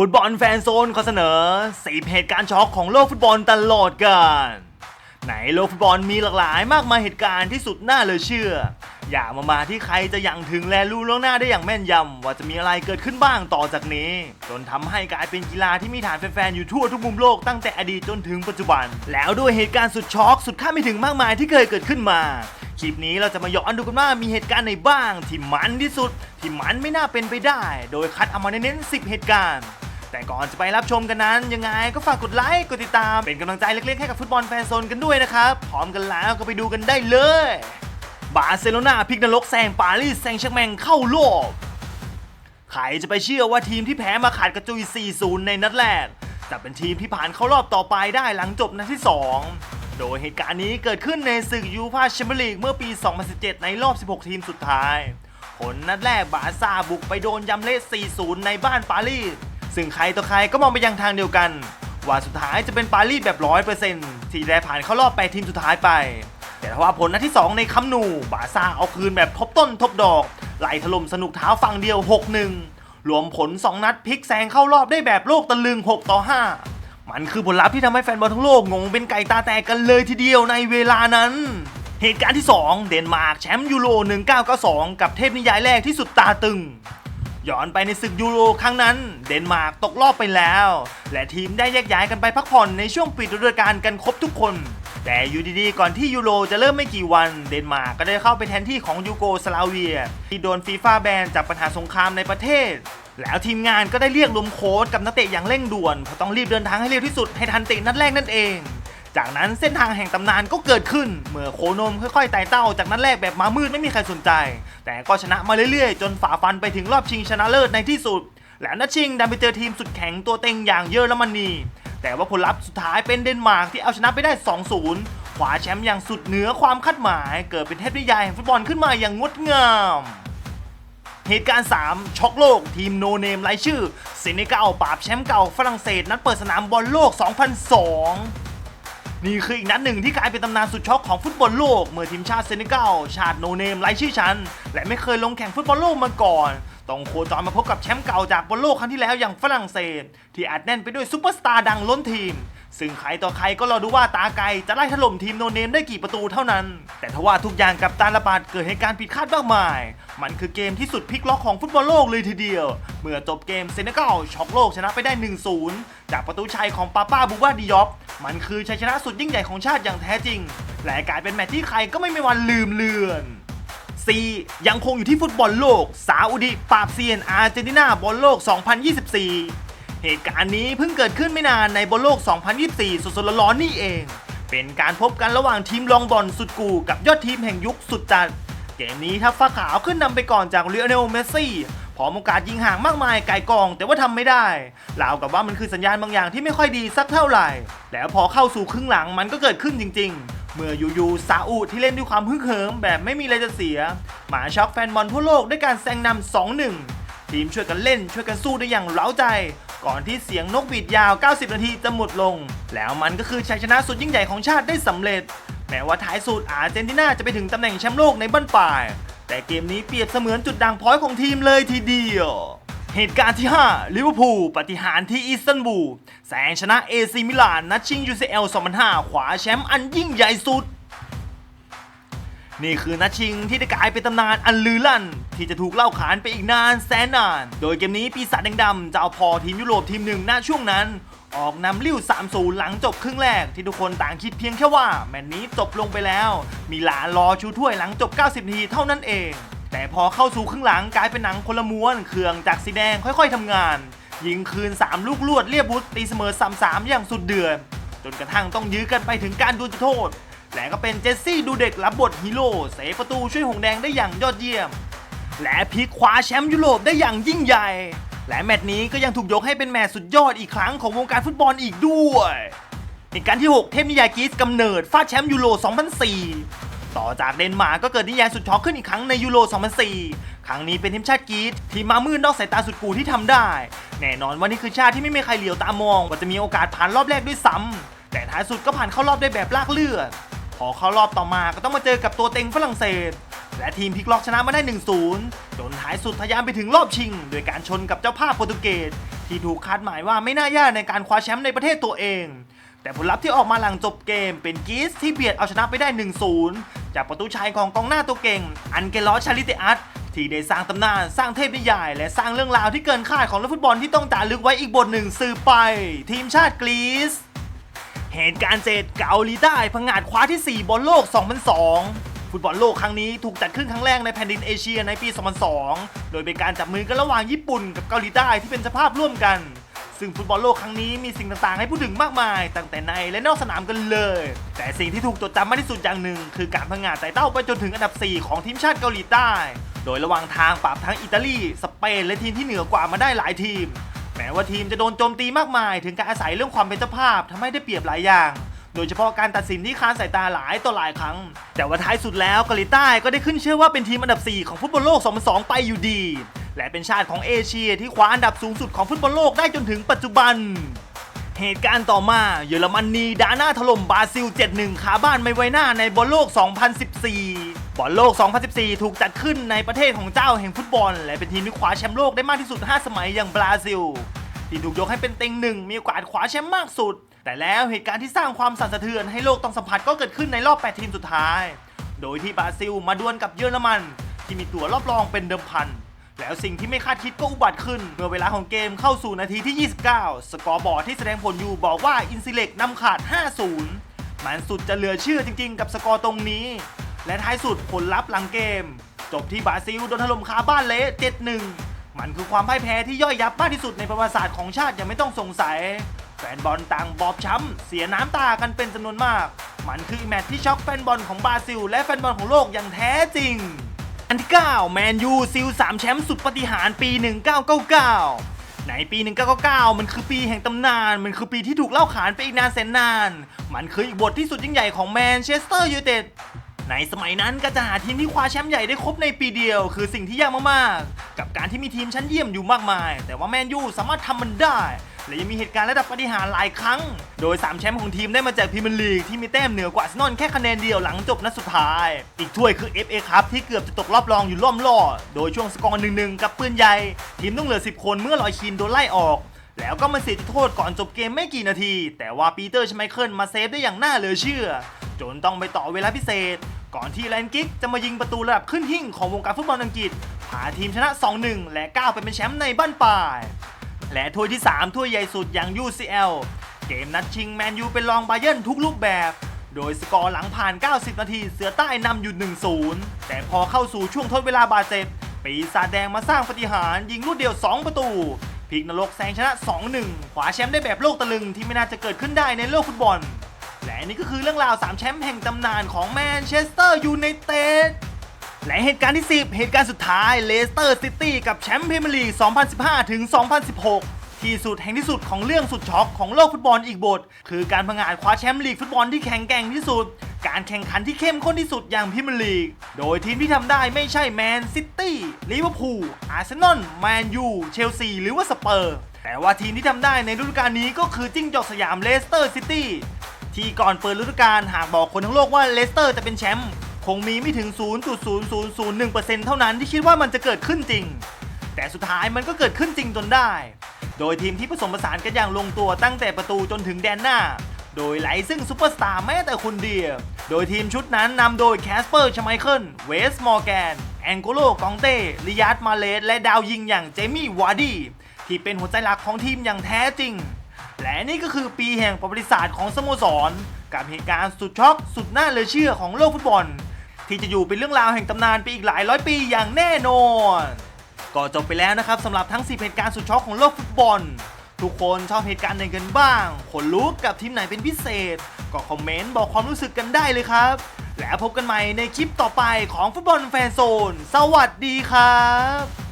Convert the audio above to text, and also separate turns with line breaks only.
ฟุตบอลแฟนโซนขอเสนอสีเหตุการณ์ช็อกของโลกฟุตบอลตลอดกาลในโลกฟุตบอลมีหลากหลายมากมายเหตุการณ์ที่สุดน่าเลือเชื่อ อย่ามามาที่ใครจะยังถึงและรู้ล่วงหน้าได้อย่างแม่นยำว่าจะมีอะไรเกิดขึ้นบ้างต่อจากนี้ จนทำให้กลายเป็นกีฬาที่มีฐานแฟนๆอยู่ทั่วทุกมุมโลกตั้งแต่อดีตจนถึงปัจจุบัน แล้วด้วยเหตุการณ์สุดช็อกสุดคาดไม่ถึงมากมายที่เคยเกิดขึ้นมาคลิปนี้เราจะมาย้อนดูกันว่ามีเหตุการณ์ไหนบ้าง ที่มันที่สุด ที่มันไม่น่าเป็นไปได้ โดยคัดเอามาเน้นๆ10เหตุการณ์ แต่ก่อนจะไปรับชมกันนั้น ยังไงก็ฝากกดไลค์กดติดตามเป็นกำลังใจเล็กๆให้กับฟุตบอลแฟนโซนกันด้วยนะครับ พร้อมกันแล้วก็ไปดูกันได้เลย บาร์เซโลนาพลิกนรกแซงปารีสแซงต์แชร์กแมงเข้ารอบใครจะไปเชื่อว่าทีมที่แพ้มาขาดกระจุย 4-0 ในนัดแรกจะเป็นทีมที่ผ่านเข้ารอบต่อไปได้หลังจบนัดที่ 2 โดยเหตุการณ์นี้เกิดขึ้นในศึกยูฟาแชมเปี้ยนลีกเมื่อปี 2017 ในรอบ 16 ทีมสุดท้าย ผลนัดแรกบาซ่าบุกไปโดนยำเละ 4-0 ในบ้านปารีส ซึ่งใครต่อใครก็มองไปยังทางเดียวกันว่าสุดท้ายจะเป็นปารีสแบบ100%ที่ได้ผ่านเข้ารอบ8ทีมสุดท้ายไป แต่ถ้าว่าผลนัดที่ 2 ในคัมนู บาซ่าเอาคืนแบบทบต้นทบดอก ไหลถล่มสนุกเท้าฝั่งเดียว 6-1 รวมผล 2 นัดพลิกแซงเข้ารอบได้แบบโลกตะลึง 6 ต่อ 5 มันคือผลลัพธ์ที่ทำให้แฟนบอลทั้งโลกงงเป็นไก่ตาแตกกันเลยทีเดียวในเวลานั้น เหตุการณ์ที่ 2 เดนมาร์กแชมป์ยูโร1992 กับเทพนิยายแรกที่สุดตาตึง ย้อนไปในศึกยูโรครั้งนั้น เดนมาร์กตกรอบไปแล้ว และทีมได้แยกย้ายกันไปพักผ่อนในช่วงปิดฤดูกาลกันครบทุกคน แต่อยู่ดีๆก่อนที่ยูโรจะเริ่มไม่กี่วัน เดนมาร์กก็ได้เข้าไปแทนที่ของยูโกสลาเวีย ที่โดนฟีฟ่าแบนจากปัญหาสงครามในประเทศ แล้วทีมงานก็ได้เรียกรวมโค้ชกับนักเตะอย่างเร่งด่วนเพราะต้องรีบเดินทางให้เร็วที่สุดให้ทันเตะนัดแรกนั่นเอง จากนั้นเส้นทางแห่งตำนานก็เกิดขึ้น เมื่อโคนมค่อยๆไต่เต้า จากนัดแรกแบบมามืดไม่มีใครสนใจ แต่ก็ชนะมาเรื่อยๆ จนฝ่าฟันไปถึงรอบชิงชนะเลิศในที่สุด และนัดชิงดันไปเจอทีมสุดแข็งตัวเต็งอย่างเยอรมนีแต่ว่าผลลัพธ์สุดท้ายเป็นเดนมาร์กที่เอาชนะไปได้ 2-0 ขวาแชมป์อย่างสุดเหนือความคาดหมาย เกิดเป็นเทพนิยายแห่งฟุตบอลขึ้นมาอย่างงดงามเหตุการณ์ 3 ช็อกโลก ทีมโนเนมไร้ชื่อเซเนกัลปราบแชมป์เก่าฝรั่งเศส นัดเปิดสนามบอลโลก 2002 นี่คืออีกนัดหนึ่งที่กลายเป็นตำนานสุดช็อกของฟุตบอลโลก เมื่อทีมชาติเซเนกัลชาติโนเนมไร้ชื่อชั้นและไม่เคยลงแข่งฟุตบอลโลกมาก่อน ต้องโคจรมาพบกับแชมป์เก่าจากบอลโลกครั้งที่แล้วอย่างฝรั่งเศส ที่อัดแน่นไปด้วยซูเปอร์สตาร์ดังล้นทีม ซึ่งใครต่อใครก็รอดูว่าตาไกจะไล่ถล่มทีมโนเนมได้กี่ประตูเท่านั้น แต่ทว่าทุกอย่างกับตาระบาดเกิดเหตุการณ์ผิดคาดมากมาย มันคือเกมที่สุดพลิกล็อกของฟุตบอลโลกเลยทีเดียว เมื่อจบเกมเซเนกัลช็อกโลกชนะไปได้ 1-0 จากประตูชัยของปาป้าบูบาดิยอฟมันคือชัยชนะสุดยิ่งใหญ่ของชาติอย่างแท้จริงและกลายเป็นแมตช์ที่ใครก็ไม่มีวันลืมเลือน 4. ยังคงอยู่ที่ฟุตบอลโลก ซาอุดิปราบเซียนอาร์เจนตินาบอลโลก 2024 เหตุการณ์นี้เพิ่งเกิดขึ้นไม่นานในบอลโลก 2024 สดๆร้อนๆนี่เอง เป็นการพบกันระหว่างทีมลองบอลสุดกูกับยอดทีมแห่งยุคสุดจัด เกมนี้ทัพฟ้าขาวขึ้นนำไปก่อนจากเรียเนลเมสซี่พร้อมโอกาสยิงห่างมากมายไกลกอง แต่ว่าทำไม่ได้ราวกับว่ามันคือสัญญาณบางอย่างที่ไม่ค่อยดีสักเท่าไหร่ แล้วพอเข้าสู่ครึ่งหลังมันก็เกิดขึ้นจริง ๆ เมื่อยูๆซาอุที่เล่นด้วยความฮึกเหิมแบบไม่มีอะไรจะเสีย หมาช็อกแฟนบอลทั่วโลกด้วยการแซงนำ2-1 ทีมช่วยกันเล่นช่วยกันสู้ได้อย่างเร้าใจ ก่อนที่เสียงนกบีดยาว 90 นาทีจะหมดลง แล้วมันก็คือชัยชนะสุดยิ่งใหญ่ของชาติได้สำเร็จ แม้ว่าท้ายสุดอาร์เจนตินาจะไปถึงตำแหน่งแชมป์โลกในบั้นปลาย แต่เกมนี้เปรียบเสมือนจุดด่างพร้อยของทีมเลยทีเดียว เหตุการณ์ที่ 5 ลิเวอร์พูลปฏิหารที่อิสตันบูลแซงชนะเอซีมิลาน นัดชิง UCL 2005 ขวาแชมป์อันยิ่งใหญ่สุด นี่คือนัดชิงที่ได้กลายเป็นตำนานอันลือลั่น ที่จะถูกเล่าขานไปอีกนานแสนนาน โดยเกมนี้ปีศาจแดงดำจะเอาพอทีมยุโรปทีมหนึ่งณช่วงนั้น ออกนำลิ้ว3-0 หลังจบครึ่งแรกที่ทุกคนต่างคิดเพียงแค่ว่า แมตช์นี้จบลงไปแล้ว มีหลานรอชูถ้วยหลังจบ 90 นาทีเท่านั้นเอง แต่พอเข้าสู่ครึ่งหลังกลายเป็นหนังคนละม้วนเครื่องจากสีแดงค่อยๆทำงาน ยิงคืน 3 ลูกลวดเรียบบุตตีเสมอ3-3อย่างสุดเดือดจนกระทั่งต้องยื้อกันไปถึงการดวลจุดโทษและก็เป็นเจสซี่ดูเด็กรับบทฮีโร่เสประตูช่วยหงแดงได้อย่างยอดเยี่ยม และพลิกคว้าแชมป์ยุโรปได้อย่างยิ่งใหญ่ และแมตช์นี้ก็ยังถูกยกให้เป็นแมตช์สุดยอดอีกครั้งของวงการฟุตบอลอีกด้วยเหตุการณ์ที่ 6 เทพนิยายกรีซกำเนิดฟาดแชมป์ยูโร 2004 ต่อจากเดนมาร์กก็เกิดนิยายสุดช็อกขึ้นอีกครั้งในยูโร 2004 ครั้งนี้เป็นทีมชาติกรีซที่มามืดนอกสายตาสุดกูที่ทำได้ แน่นอนว่านี่คือชาติที่ไม่มีใครเหลียวตามองว่าจะมีโอกาสผ่านรอบแรกด้วยซ้ำแต่ท้ายสุดก็ผ่านเข้ารอบได้แบบลากเลือดพอเข้ารอบต่อมาก็ต้องมาเจอกับตัวเต็งฝรั่งเศส และทีมพลิกล็อกชนะมาได้ 1-0 จนท้ายสุดทะยานไปถึงรอบชิง โดยการชนกับเจ้าภาพโปรตุเกสที่ถูกคาดหมายว่าไม่น่ายากในการคว้าแชมป์ในประเทศตัวเอง แต่ผลลัพธ์ที่ออกมาหลังจบเกมเป็นกีสที่เบียดเอาชนะไปได้ 1-0 จากประตูชัยของกองหน้าตัวเก่ง อันเกลอชาลิเตอัสที่ได้สร้างตำนานสร้างเทพนิยาย และสร้างเรื่องราวที่เกินคาดของนักฟุตบอลที่ต้องจารึกไว้อีกบทหนึ่งสืบไป ทีมชาติกรีซเหตุการณ์เศษเกาหลีใต้พังงาดคว้าที่ 4 บอลโลก 2002 ฟุตบอลโลกครั้งนี้ถูกจัดขึ้นครั้งแรกในแผ่นดินเอเชียในปี 2002 โดยเป็นการจับมือกันระหว่างญี่ปุ่นกับเกาหลีใต้ที่เป็นสภาพร่วมกัน ซึ่งฟุตบอลโลกครั้งนี้มีสิ่งต่างๆ ให้พูดถึงมากมาย ตั้งแต่ในและนอกสนามกันเลย แต่สิ่งที่ถูกจดจำมากที่สุดอย่างหนึ่ง คือการพังงาดไต่เต้าไปจนถึงอันดับ 4 ของทีมชาติเกาหลีใต้ โดยระหว่างทางปราบทั้งอิตาลี สเปน และทีมที่เหนือกว่ามาได้หลายทีม แม้ว่าทีมจะโดนโจมตีมากมาย ถึงการอาศัยเรื่องความเป็นเจ้าภาพทำให้ได้เปรียบหลายอย่างโดยเฉพาะการตัดสินที่ค้านสายตาหลายต่อหลายครั้ง แต่ว่าท้ายสุดแล้วเกาหลีใต้ก็ได้ขึ้นเชื่อว่าเป็นทีมอันดับ 4 ของฟุตบอลโลก 2002 ไปอยู่ดี และเป็นชาติของเอเชียที่คว้าอันดับสูงสุดของฟุตบอลโลกได้จนถึงปัจจุบัน เหตุการณ์ต่อมาเยอรมนีดาหน้าถล่มบราซิล 7-1ขาบ้านไม่ไว้หน้าในบอลโลก 2014 บอลโลก 2014 ถูกจัดขึ้นในประเทศของเจ้าแห่งฟุตบอล และเป็นทีมที่คว้าแชมป์โลกได้มากที่สุด 5 สมัยอย่างบราซิลที่ถูกยกให้เป็นเต็งหนึ่งมีโอกาสคว้าแชมป์มากสุด แต่แล้วเหตุการณ์ที่สร้างความสั่นสะเทือนให้โลกต้องสัมผัสก็เกิดขึ้นในรอบ 8 ทีมสุดท้าย โดยที่บราซิลมาดวลกับเยอรมัน ที่มีตัวรอบรองเป็นเดิมพัน แล้วสิ่งที่ไม่คาดคิดก็อุบัติขึ้น เมื่อเวลาของเกมเข้าสู่นาทีที่ 29 สกอร์บอร์ดที่แสดงผลอยู่บอกว่าอินซิเล็กนำขาด 5-0 มันสุดจะเหลือเชื่อจริงๆ กับสกอร์ตรงนี้ และท้ายสุดผลลัพธ์หลังเกม จบที่บราซิลโดนถล่มคาบ้านเละ7-1 มันคือความพ่ายแพ้ที่ย่อยยับมากที่สุดในประวัติศาสตร์ของชาติอย่างไม่ต้องสงสัย แฟนบอลต่างบอบช้ำเสียน้ำตากันเป็นจำนวนมาก มันคือแมตช์ที่ช็อกแฟนบอลของบราซิล และแฟนบอลของโลกอย่างแท้จริง อันที่9แมนยูซิล3แชมป์สุดปฏิหารปี 1999 ในปี 1999 มันคือปีแห่งตำนาน มันคือปีที่ถูกเล่าขานไปอีกนานแสนนาน มันคืออีกบทที่สุดยิ่งใหญ่ของแมนเชสเตอร์ยูไนเต็ดในสมัยนั้นการจะหาทีมที่คว้าแชมป์ใหญ่ได้ครบในปีเดียว คือสิ่งที่ยากมากๆ กับการที่มีทีมชั้นเยี่ยมอยู่มากมาย แต่ว่าแมนยูสามารถทำมันได้ และยังมีเหตุการณ์ระดับปาฏิหารย์หลายครั้ง โดย 3 แชมป์ของทีมได้มาจากพรีเมียร์ลีกที่มีแต้มเหนือกว่าอาร์เซนอลแค่คะแนนเดียวหลังจบนัดสุดท้าย อีกถ้วยคือ FA ครับที่เกือบจะตกรอบรองอยู่ล่อมล่อ โดยช่วงสกอร์หนึ่งๆกับปืนใหญ่ ทีมต้องเหลือ 10 คนเมื่อลอยคีนโดนไล่ออกแล้วก็มาเสียจุดโทษก่อนจบเกมไม่กี่นาที แต่ว่าปีเตอร์ชไมเคิลมาเซฟได้อย่างน่าเหลือเชื่อ จนต้องไปต่อเวลาพิเศษ ก่อนที่แลนกิกจะมายิงประตูระดับขึ้นหิ่งของวงการฟุตบอลอังกฤษพาทีมชนะ 2-1 และก้าวไปเป็นแชมป์ในบ้านปลาย และถ้วยที่ 3 ถ้วยใหญ่สุดอย่าง UCL เกมนัดชิงแมนยูเป็นรองบาเยิร์นทุกรูปแบบ โดยสกอร์หลังผ่าน 90 นาทีเสือใต้นำอยู่ 1-0 แต่พอเข้าสู่ช่วงทดเวลาบาดเจ็บ ปีศาจแดงมาสร้างปาฏิหารย์ยิงลูกเดียว 2 ประตูพลิกนรกแซงชนะ 2-1 ขวาแชมป์ได้แบบโลกตะลึงที่ไม่น่าจะเกิดขึ้นได้ในโลกฟุตบอล และนี่ก็คือเรื่องราว 3 แชมป์แห่งตำนานของแมนเชสเตอร์ยูไนเต็ด และเหตุการณ์ที่ 10 เหตุการณ์สุดท้ายเลสเตอร์ซิตี้กับแชมป์พรีเมียร์ลีก 2015 ถึง 2016 ที่สุดแห่งที่สุดของเรื่องสุดช็อกของโลกฟุตบอลอีกบท คือการพังอาจคว้าแชมป์ลีกฟุตบอลที่แข็งแกร่งที่สุด การแข่งขันที่เข้มข้นที่สุดอย่างพรีเมียร์ลีก โดยทีมที่ทำได้ไม่ใช่แมนซิตี้ลิเวอร์พูลอาร์เซนอลแมนยูเชลซีหรือว่าสเปอร์ แต่ว่าทีมที่ทำได้ในฤดูกาลนี้ก็คือจิ้งจอกสยามเลสเตอร์ซิตี้ที่ก่อนเปิดฤดูกาลหากบอกคนทั้งโลกว่าเลสเตอร์จะเป็นแชมป์ คงมีไม่ถึง 0.0001%เท่านั้นที่คิดว่ามันจะเกิดขึ้นจริง แต่สุดท้ายมันก็เกิดขึ้นจริงจนได้ โดยทีมที่ผสมผสานกันอย่างลงตัวตั้งแต่ประตูจนถึงแดนหน้า โดยไหลซึ่งซูเปอร์สตาร์แม้แต่คนเดียว โดยทีมชุดนั้นนำโดยแคสเปอร์ชไมเคิล เวสมอร์แกน แองโกโลกองเต้ลิยาร์ดมาเลสและดาวยิงอย่างเจมี่วาร์ดี้ที่เป็นหัวใจหลักของทีมอย่างแท้จริง และนี่ก็คือปีแห่งประวัติศาสตร์ของสโมสร กับเหตุการณ์สุดช็อกสุดน่าเหลือเชื่อของโลกฟุตบอล ที่จะอยู่เป็นเรื่องราวแห่งตำนานไปอีกหลายร้อยปีอย่างแน่นอน ก็จบไปแล้วนะครับสำหรับทั้ง 10 เหตุการณ์สุดช็อกของโลกฟุตบอล ทุกคนชอบเหตุการณ์ไหนกันบ้างขนลุกกับทีมไหนเป็นพิเศษ ก็คอมเมนต์บอกความรู้สึกกันได้เลยครับ แล้วพบกันใหม่ในคลิปต่อไปของฟุตบอลแฟนโซน สวัสดีครับ